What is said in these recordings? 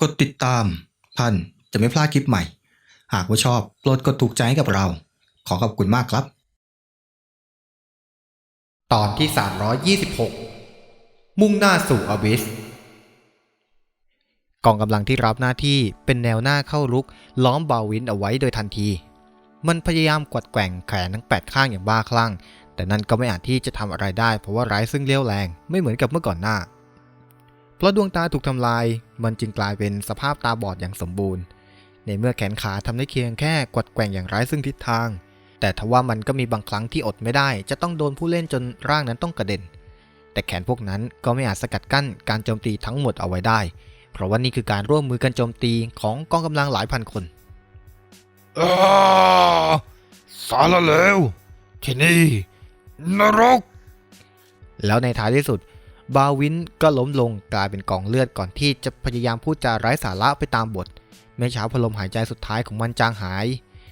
กดติดตาม ท่านจะไม่พลาดคลิปใหม่ หากว่าชอบโปรดกดถูกใจให้กับเรา ขอขอบคุณมากครับ ตอนที่ 326 มุ่งหน้าสู่อบิสกองกำลังที่รับหน้าที่เป็นแนวหน้าเข้ารุก ล้อมบาวินเอาไว้โดยทันที มันพยายามกวัดแกว่งแขนทั้งแปดข้างอย่างบ้าคลั่ง แต่นั่นก็ไม่อาจที่จะทำอะไรได้เพราะว่าไร้ซึ่งเลี้ยวแรงไม่เหมือนกับเมื่อก่อนหน้า เพราะดวงตาถูกทำลาย มันจึงกลายเป็นสภาพตาบอดอย่างสมบูรณ์ ในเมื่อแขนขาทำได้เพียงแค่กวัดแกว่งอย่างไร้ซึ่งทิศทาง แต่ทว่ามันก็มีบางครั้งที่อดไม่ได้ จะต้องโดนผู้เล่นจนร่างนั้นต้องกระเด็น แต่แขนพวกนั้นก็ไม่อาจสกัดกั้นการโจมตีทั้งหมดเอาไว้ได้ เพราะว่านี่คือการร่วมมือกันโจมตีของกองกำลังหลายพันคนอาสารเลวที่นี่นรก แล้วในท้ายที่สุด บาวินก็ล้มลงกลายเป็นกองเลือดก่อนที่จะพยายามพูดจาไร้สาระไปตามบทแม้เช้าพลมหายใจสุดท้ายของมันจางหาย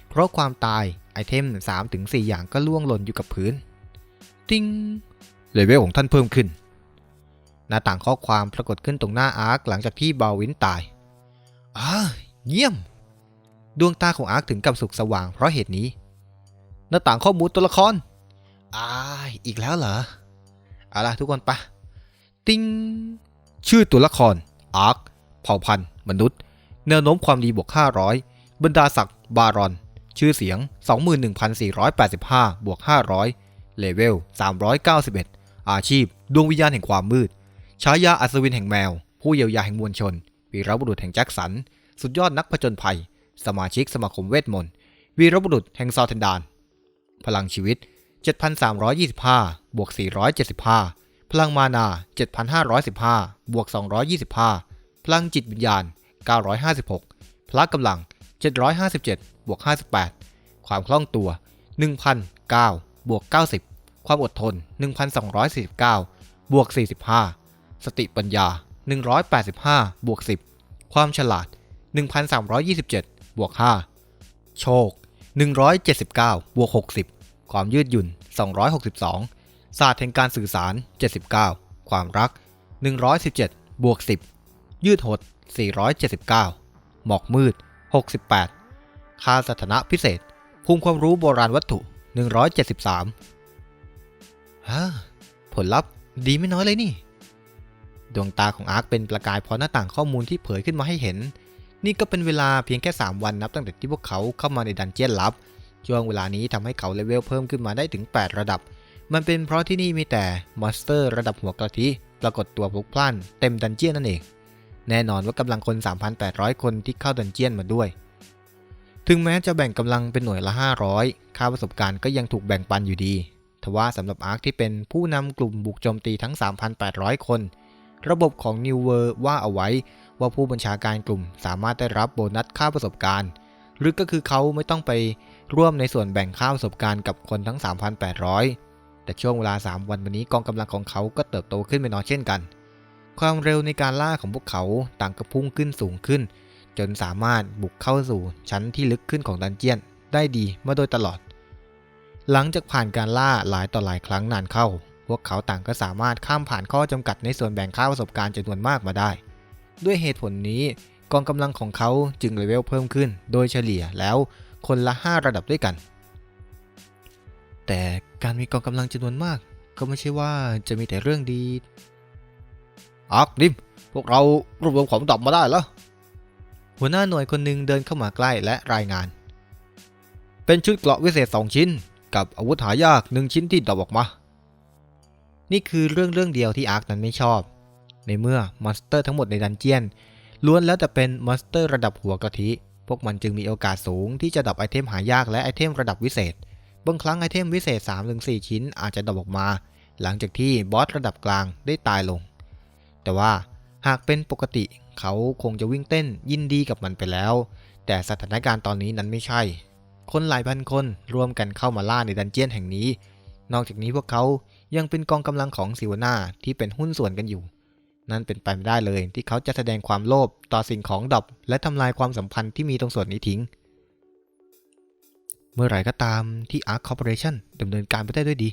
เพราะความตายไอเทม 3-4 อย่างก็ล่วงหล่นอยู่กับพื้น ติ้งเลเวลของท่านเพิ่มขึ้น หน้าต่างข้อความปรากฏขึ้นตรงหน้าอาร์คหลังจากที่บาวินตายอ่าเยี่ยม ดวงตาของอาร์คถึงกับสุกสว่างเพราะเหตุนี้ หน้าต่างข้อมูลตัวละครอ่าอีกแล้วเหรอ เอาล่ะทุกคนไปะ ติ้งชื่อตัวละคร อาร์ค เผ่าพันธุ์ มนุษย์ แนวโน้มความดีบวก 500 บรรดาศักดิ์ บารอน ชื่อเสียง 21,485 บวก 500 เลเวล 391 อาชีพ ดวงวิญญาณแห่งความมืด ฉายาอัศวินแห่งแมว ผู้เยียวยาแห่งมวลชนวีรบุรุษแห่งแจ็คสัน สุดยอดนักผจญภัย สมาชิกสมาคมเวทมนต์ วีรบุรุษแห่งซอร์เทนดาน พลังชีวิต 7,325 บวก 475 พลังมานา 7,515 บวก 225 พลังจิตวิญญาณ 956 พละกำลัง 757 บวก 58 ความคล่องตัว 1,009 บวก 90 ความอดทน 1,249 บวก 45 สติปัญญา 185 บวก 10 ความฉลาด 1,327 บวก 5 โชค 179 บวก 60 ความยืดหยุ่น 262 ศาสตร์แห่งการสื่อสาร 79 ความรัก 117 บวก 10 ยืดหด 479 หมอกมืด 68 ค่าสถานะพิเศษ ภูมิความรู้โบราณวัตถุ 173ฮะผลลัพธ์ดีไม่น้อยเลยนี่ ดวงตาของอาร์คเป็นประกายพรหน้าต่างข้อมูลที่เผยขึ้นมาให้เห็น นี่ก็เป็นเวลาเพียงแค่ 3 วันนับตั้งแต่ที่พวกเขาเข้ามาในดันเจียนลับ ช่วงเวลานี้ทำให้เขาเลเวลเพิ่มขึ้นมาได้ถึง 8 ระดับ มันเป็นเพราะที่นี่มีแต่มอนสเตอร์ระดับหัวกะทิปรากฏตัวพลุกพล่านเต็มดันเจียนนั่นเอง แน่นอนว่ากำลังคน 3,800 คนที่เข้าดันเจียนมาด้วย ถึงแม้จะแบ่งกำลังเป็นหน่วยละ 500 ค่าประสบการณ์ก็ยังถูกแบ่งปันอยู่ดี ทว่าสำหรับอาร์คที่เป็นผู้นำกลุ่มบุกโจมตีทั้ง 3,800 คน ระบบของ New World ว่าเอาไว้ว่าผู้บัญชาการกลุ่มสามารถได้รับโบนัสค่าประสบการณ์หรือก็คือเขาไม่ต้องไปร่วมในส่วนแบ่งค่าประสบการณ์กับคนทั้ง 3,800 แต่ช่วงเวลา 3 วันวันนี้กองกำลังของเขาก็เติบโตขึ้นไม่น้อยเช่นกัน ความเร็วในการล่าของพวกเขาต่างก็พุ่งขึ้นสูงขึ้น จนสามารถบุกเข้าสู่ชั้นที่ลึกขึ้นของดันเจียน ได้ดีมาโดยตลอด หลังจากผ่านการล่าหลายต่อหลายครั้งนานเข้า พวกเขาต่างก็สามารถข้ามผ่านข้อจำกัดในส่วนแบ่งค่าประสบการณ์จำนวนมากมาได้ ด้วยเหตุผลนี้กองกำลังของเขาจึงเลเวลเพิ่มขึ้น โดยเฉลี่ยแล้วคนละ 5 ระดับด้วยกัน แต่ การมีกองกำลังจำนวนมาก ก็ไม่ใช่ว่าจะมีแต่เรื่องดีอักดิมพวกเรารวบรวมของดรอปมาได้แล้ว หัวหน้าหน่วยคนหนึ่งเดินเข้ามาใกล้และรายงาน เป็นชุดเกราะวิเศษ2ชิ้น กับอาวุธหายาก1ชิ้นที่ดอปออกมา นี่คือเรื่องเรื่องเดียวที่อาร์คนั้นไม่ชอบ ในเมื่อมอนสเตอร์ทั้งหมดในดันเจียนล้วนแล้วแต่เป็นมอนสเตอร์ระดับหัวกะทิ พวกมันจึงมีโอกาสสูงที่จะดรอปไอเทมหายากและไอเทมระดับวิเศษ บางครั้งไอเทมวิเศษ 3-4 ชิ้นอาจจะดรอปออกมา หลังจากที่บอสระดับกลางได้ตายลง แต่ว่าหากเป็นปกติเขาคงจะวิ่งเต้นยินดีกับมันไปแล้ว แต่สถานการณ์ตอนนี้นั้นไม่ใช่ คนหลายพันคนรวมกันเข้ามาล่าในดันเจียนแห่งนี้ นอกจากนี้พวกเขายังเป็นกองกำลังของซิวนาที่เป็นหุ้นส่วนกันอยู่ นั่นเป็นไปไม่ได้เลยที่เขาจะแสดงความโลภต่อสิ่งของดรอปและทำลายความสัมพันธ์ที่มีตรงส่วนนี้ทิ้ง เมื่อไหร่ก็ตามที่ Arc Corporation ดำเนินการไปได้ด้วยดี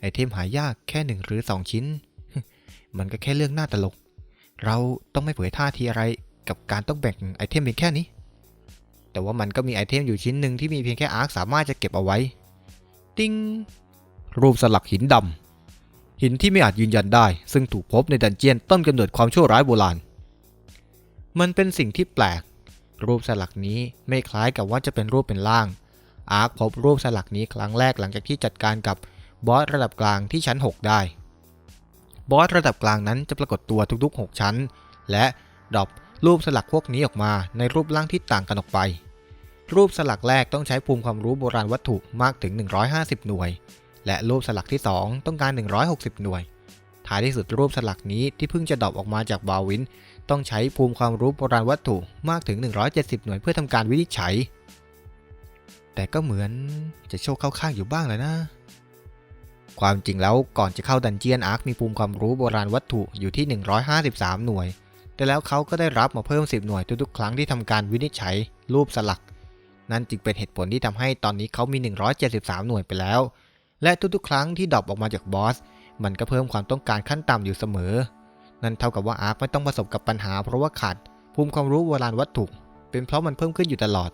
ไอเทมหายากแค่หนึ่งหรือ2ชิ้น มันก็แค่เรื่องน่าตลก เราต้องไม่เผยท่าทีอะไรกับการต้องแบ่งไอเทมเพียงแค่นี้ แต่ว่ามันก็มีไอเทมอยู่ชิ้นหนึ่งที่มีเพียงแค่อาร์คสามารถจะเก็บเอาไว้ ติ้ง รูปสลักหินดำ หินที่ไม่อาจยืนยันได้ ซึ่งถูกพบในดันเจียนต้นกำเนิดความชั่วร้ายโบราณ มันเป็นสิ่งที่แปลก รูปสลักนี้ไม่คล้ายกับว่าจะเป็นรูปเป็นร่าง อาร์คพบรูปสลักนี้ครั้งแรกหลังจากที่จัดการกับบอสระดับกลางที่ชั้น 6 ได้ บอสระดับกลางนั้นจะปรากฏตัวทุกๆ 6 ชั้น และดรอปรูปสลักพวกนี้ออกมาในรูปร่างที่ต่างกันออกไป รูปสลักแรกต้องใช้ภูมิความรู้โบราณวัตถุมากถึง 150 หน่วย และรูปสลักที่ 2 ต้องการ 160 หน่วย ท้ายที่สุดรูปสลักนี้ที่เพิ่งจะดรอปออกมาจากบาวิน ต้องใช้ภูมิความรู้โบราณวัตถุมากถึง 170 หน่วยเพื่อทำการวินิจฉัย แต่ก็เหมือนจะโชคเข้าข้างอยู่บ้างแหละนะ ความจริงแล้วก่อนจะเข้าดันเจียนอาร์คมีภูมิความรู้โบราณวัตถุอยู่ที่ 153 หน่วย แต่แล้วเขาก็ได้รับมาเพิ่ม 10 หน่วยทุกๆ ครั้งที่ทำการวินิจฉัย รูปสลัก นั่นจึงเป็นเหตุผลที่ทำให้ตอนนี้เขามี 173 หน่วยไปแล้ว และทุกๆ ครั้งที่ดรอปออกมาจากบอสมันก็เพิ่มความต้องการขั้นต่ำอยู่เสมอ นั่นเท่ากับว่าอาร์คไม่ต้องประสบกับปัญหาเพราะว่าขาดภูมิความรู้โบราณวัตถุ เป็นเพราะมันเพิ่มขึ้นอยู่ตลอด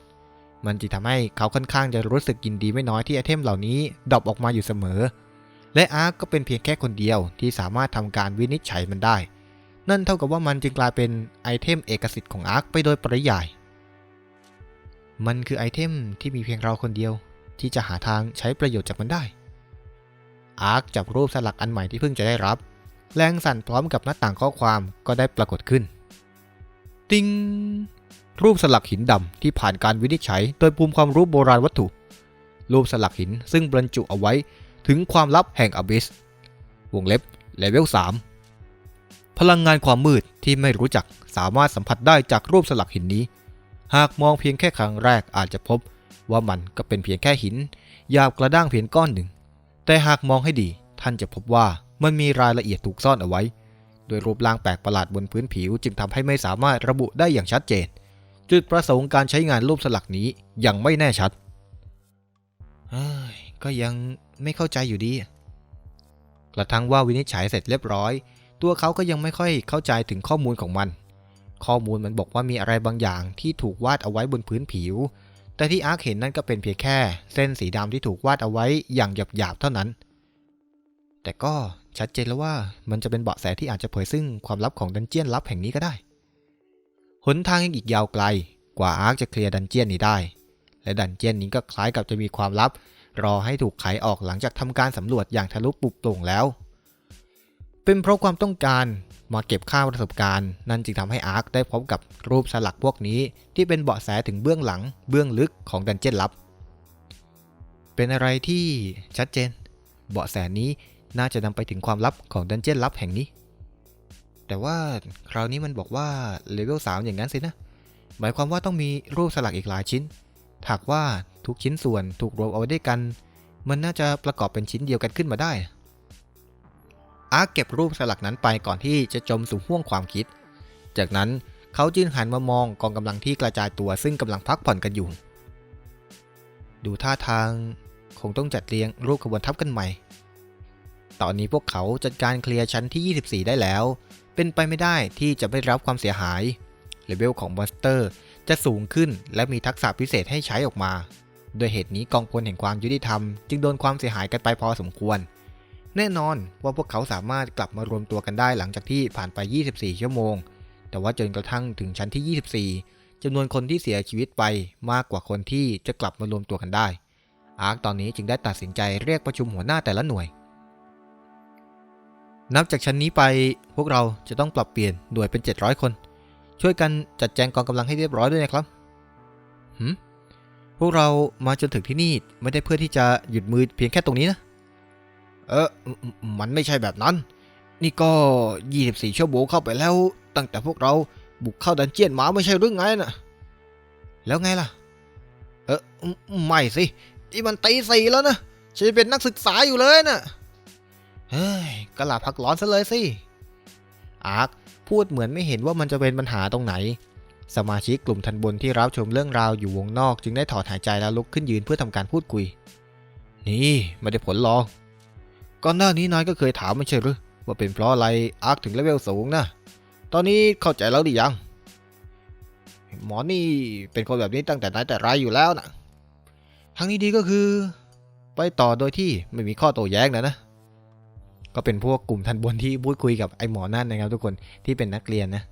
มันจึงทำให้เขาค่อนข้างจะรู้สึกยินดีไม่น้อยที่ไอเทมเหล่านี้ดรอปออกมาอยู่เสมอ และอาร์คก็เป็นเพียงแค่คนเดียวที่สามารถทำการวินิจฉัยมันได้ นั่นเท่ากับว่ามันจึงกลายเป็นไอเทมเอกสิทธิ์ของอาร์คไปโดยปริยาย มันคือไอเทมที่มีเพียงเราคนเดียว ที่จะหาทางใช้ประโยชน์จากมันได้ อาร์คจับรูปสลักอันใหม่ที่เพิ่งจะได้รับ แรงสั่นพร้อมกับหน้าต่างข้อความก็ได้ปรากฏขึ้น ติง รูปสลักหินดำที่ผ่านการวินิจฉัย โดยภูมิความรู้โบราณวัตถุ รูปสลักหินซึ่งบรรจุเอาไว้ถึงความลับแห่งอบิส วงเล็บเลเวล3พลังงานความมืดที่ไม่รู้จักสามารถสัมผัสได้จากรูปสลักหินนี้ หากมองเพียงแค่ครั้งแรกอาจจะพบว่ามันก็เป็นเพียงแค่หินหยาบกระด้างเพียงก้อนหนึ่ง แต่หากมองให้ดีท่านจะพบว่ามันมีรายละเอียดถูกซ่อนเอาไว้ โดยรูปร่างแปลกประหลาดบนพื้นผิวจึงทำให้ไม่สามารถระบุได้อย่างชัดเจน จุดประสงค์การใช้งานรูปสลักนี้ยังไม่แน่ชัดก็ยังไม่เข้าใจอยู่ดี กระทั่งว่าวินิจฉัยเสร็จเรียบร้อย ตัวเขาก็ยังไม่ค่อยเข้าใจถึงข้อมูลของมัน ข้อมูลมันบอกว่ามีอะไรบางอย่างที่ถูกวาดเอาไว้บนพื้นผิว แต่ที่อาร์คเห็นนั่นก็เป็นเพียงแค่ เส้นสีดำที่ถูกวาดเอาไว้อย่างหยาบๆเท่านั้น แต่ก็ชัดเจนแล้วว่ามันจะเป็นเบาะแสที่อาจจะเผยซึ่งความลับของดันเจียนลับแห่งนี้ก็ได้ หนทางยังอีกยาวไกล กว่าอาร์คจะเคลียร์ดันเจียนนี้ได้ และดันเจียนนี้ก็คล้ายกับจะมีความลับ รอให้ถูกไขออกหลังจากทำการสำรวจอย่างทะลุปุบโป่งแล้ว เป็นเพราะความต้องการมาเก็บค่าประสบการณ์ นั่นจึงทำให้อาร์คได้พบกับรูปสลักพวกนี้ ที่เป็นเบาะแสถึงเบื้องหลัง เบื้องลึกของดันเจียนลับ เป็นอะไรที่ชัดเจน เบาะแสนี้น่าจะนำไปถึงความลับของดันเจียนลับแห่งนี้ แต่ว่าคราวนี้มันบอกว่าเลเวล3อย่างนั้นสินะ หมายความว่าต้องมีรูปสลักอีกหลายชิ้น หากว่าทุกชิ้นส่วนถูกรวมเอาไว้ด้วยกัน มันน่าจะประกอบเป็นชิ้นเดียวกันขึ้นมาได้ อาร์เก็บรูปสลักนั้นไปก่อนที่จะจมสู่ห้วงความคิด จากนั้นเขาจึงหันมามองกองกำลังที่กระจายตัวซึ่งกำลังพักผ่อนกันอยู่ ดูท่าทางคงต้องจัดเรียงรูปขบวนทัพกันใหม่ ตอนนี้พวกเขาจัดการเคลียร์ชั้นที่ 24 ได้แล้ว เป็นไปไม่ได้ที่จะไม่รับความเสียหายเลเวลของมอนสเตอร์จะสูงขึ้นและมีทักษะพิเศษให้ใช้ออกมา โดยเหตุนี้กองพลแห่งความยุติธรรม จึงโดนความเสียหายกันไปพอสมควร แน่นอนว่าพวกเขาสามารถกลับมารวมตัวกันได้หลังจากที่ผ่านไป 24 ชั่วโมง แต่ว่าจนกระทั่งถึงชั้นที่ 24จำนวนคนที่เสียชีวิตไปมากกว่าคนที่จะกลับมารวมตัวกันได้ อาร์คตอนนี้จึงได้ตัดสินใจเรียกประชุมหัวหน้าแต่ละหน่วย นับจากชั้นนี้ไปพวกเราจะต้องปรับเปลี่ยนหน่วยเป็น 700 คน ช่วยกันจัดแจงกองกำลังให้เรียบร้อยด้วยนะครับหืมพวกเรามาจนถึงที่นี่ไม่ได้เพื่อที่จะหยุดมือเพียงแค่ตรงนี้นะ เออมันไม่ใช่แบบนั้น นี่ก็ 24 ชั่วโมงเข้าไปแล้ว ตั้งแต่พวกเราบุกเข้าดันเจียนมาไม่ใช่เรื่องไงน่ะ แล้วไงล่ะ เออไม่สิที่มันตีสี่แล้วนะฉันเป็นนักศึกษาอยู่เลยน่ะ เฮ้ยก็หลาพักร้อนซะเลยสิ อาร์คพูดเหมือนไม่เห็นว่ามันจะเป็นปัญหาตรงไหน สมาชิกกลุ่มทันบนที่รับชมเรื่องราวอยู่วงนอก จึงได้ถอดหายใจแล้วลุกขึ้นยืนเพื่อทำการพูดคุย นี่ไม่ได้ผลหรอกก่อนหน้านี้นายก็เคยถามไม่ใช่หรือว่าเป็นเพราะอะไรอาร์คถึงเลเวลสูงนะ ตอนนี้เข้าใจแล้วหรือยัง หมอนี่เป็นคนแบบนี้ตั้งแต่ไหนแต่ไรอยู่แล้วนะทางนี้ดีก็คือ ไปต่อโดยที่ไม่มีข้อโต้แย้งนะนะ ก็เป็นพวกกลุ่มทันบนที่พูดคุยกับไอ้หมอนั่นนะครับ ทุกคนที่เป็นนักเรียนนะ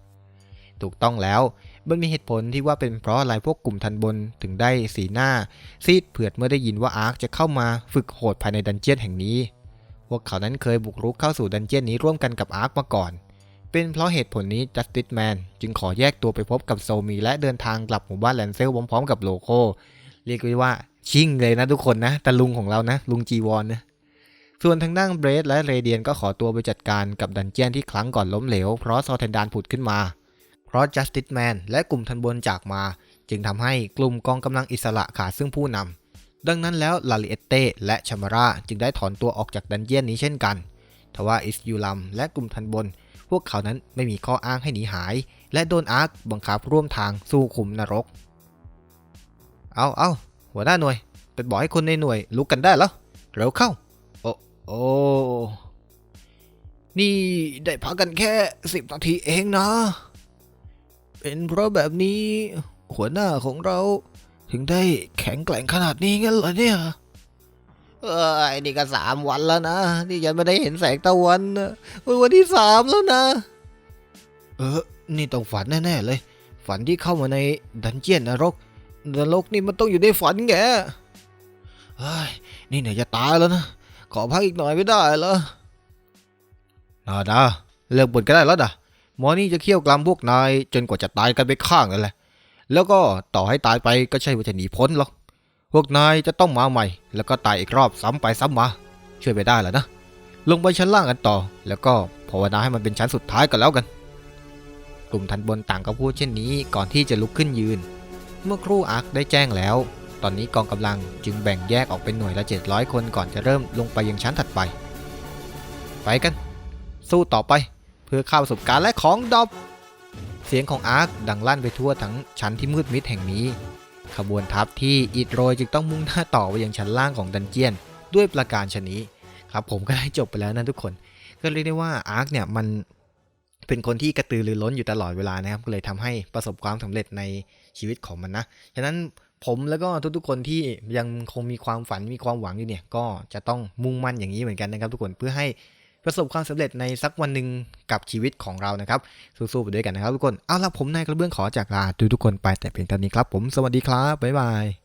ถูกต้องแล้วมันมีเหตุผลที่ว่าเป็นเพราะอะไรพวกกลุ่มทันบนถึงได้สีหน้า ซีดเผือดเมื่อได้ยินว่าอาร์คจะเข้ามาฝึกโหดภายในดันเจียนแห่งนี้ พวกเขานั้นเคยบุกรุกเข้าสู่ดันเจียนนี้ร่วมกันกับอาร์คมาก่อน เป็นเพราะเหตุผลนี้จัสติสแมนจึงขอแยกตัวไปพบกับโซมีและเดินทางกลับหมู่บ้านแลนเซลพร้อมๆกับโลโก้เรียกว่าชิ่งเลยนะทุกคนนะตะลุงของเรานะ ลุงจีวอนนะ ส่วนทางด้านเบรดและเรเดียนก็ขอตัวไปจัดการกับดันเจียนที่ครั้งก่อนล้มเหลว เพราะซอเทนดานผุดขึ้นมา เพราะจัสติสแมนและกลุ่มทันบนจากมา จึงทำให้กลุ่มกองกำลังอิสระขาดซึ่งผู้นำดังนั้นแล้วลาลิเอเต้และชามาราจึงได้ถอนตัวออกจากดันเจียนนี้เช่นกัน ทว่าอิสยูลัมและกลุ่มทันบน พวกเขานั้นไม่มีข้ออ้างให้หนีหาย และโดนอาร์คบังคับร่วมทางสู้ขุมนรก เอาเอาหัวหน้าหน่วยไปบอกให้คนในหน่วยลุกกันได้แล้วเร็วเข้า โอ้ นี่ได้พักกันแค่สิบนาทีเองนะ เป็นเพราะแบบนี้ หัวหน้าของเราถึงได้แข็งแกร่งขนาดนี้งั้นเหรอเนี่ยเอ้ยนี่ก็สามวันแล้วนะที่ยังไม่ได้เห็นแสงตะวันนวันที่สามแล้วนะ เออ นี่ต้องฝันแน่ๆเลย ฝันที่เข้ามาในดันเจียนนรก นรกนี่มันต้องอยู่ในฝันแกเฮ้ย นี่เนี่ยจะตายแล้วนะ ขอพักอีกหน่อยไม่ได้เหรอนาดาเลิกบ่นก็ได้แล้วนะหมอนี่จะเคี่ยวกลามพวกนายจนกว่าจะตายกันไปข้างนั่นแหละ แล้วก็ต่อให้ตายไปก็ใช่ว่าจะหนีพ้นหรอก พวกนายจะต้องมาใหม่ แล้วก็ตายอีกรอบซ้ำไปซ้ำมา ช่วยไปได้แล้วนะ ลงไปชั้นล่างกันต่อ แล้วก็ภาวนาให้มันเป็นชั้นสุดท้ายกันแล้วกัน กลุ่มทันบนต่างก็พูดเช่นนี้ก่อนที่จะลุกขึ้นยืน เมื่อครู่อาร์คได้แจ้งแล้ว ตอนนี้กองกำลังจึงแบ่งแยกออกเป็นหน่วยละ 700 คนก่อนจะเริ่มลงไปยังชั้นถัดไป ไปกัน สู้ต่อไปเพื่อข้าวประสบการณ์และของดอบ เสียงของอาร์คดังลั่นไปทั่วทั้งชั้นที่มืดมิดแห่งนี้ ขบวนทัพที่อิดโรยจึงต้องมุ่งหน้าต่อไปยังชั้นล่างของดันเจียน ด้วยประการชนี้ครับผมก็ได้จบไปแล้วนะทุกคน ก็เรียกได้ว่าอาร์คเนี่ยมันเป็นคนที่กระตือรือร้นอยู่ตลอดเวลานะครับ ก็เลยทำให้ประสบความสำเร็จในชีวิตของมันนะ ฉะนั้น ผมแล้วก็ทุกๆคนที่ยังคงมีความฝันมีความหวังอยู่เนี่ยก็จะต้องมุ่งมั่นอย่างนี้เหมือนกันนะครับ ทุกคนเพื่อให้ประสบความสำเร็จในสักวันหนึ่งกับชีวิตของเรานะครับสู้ๆไปด้วยกันนะครับทุกคนเอาละผมนายกระเบื้องขอจากลาทุกๆคนไปแต่เพียงเท่านี้ครับ ผมสวัสดีครับบ๊ายบาย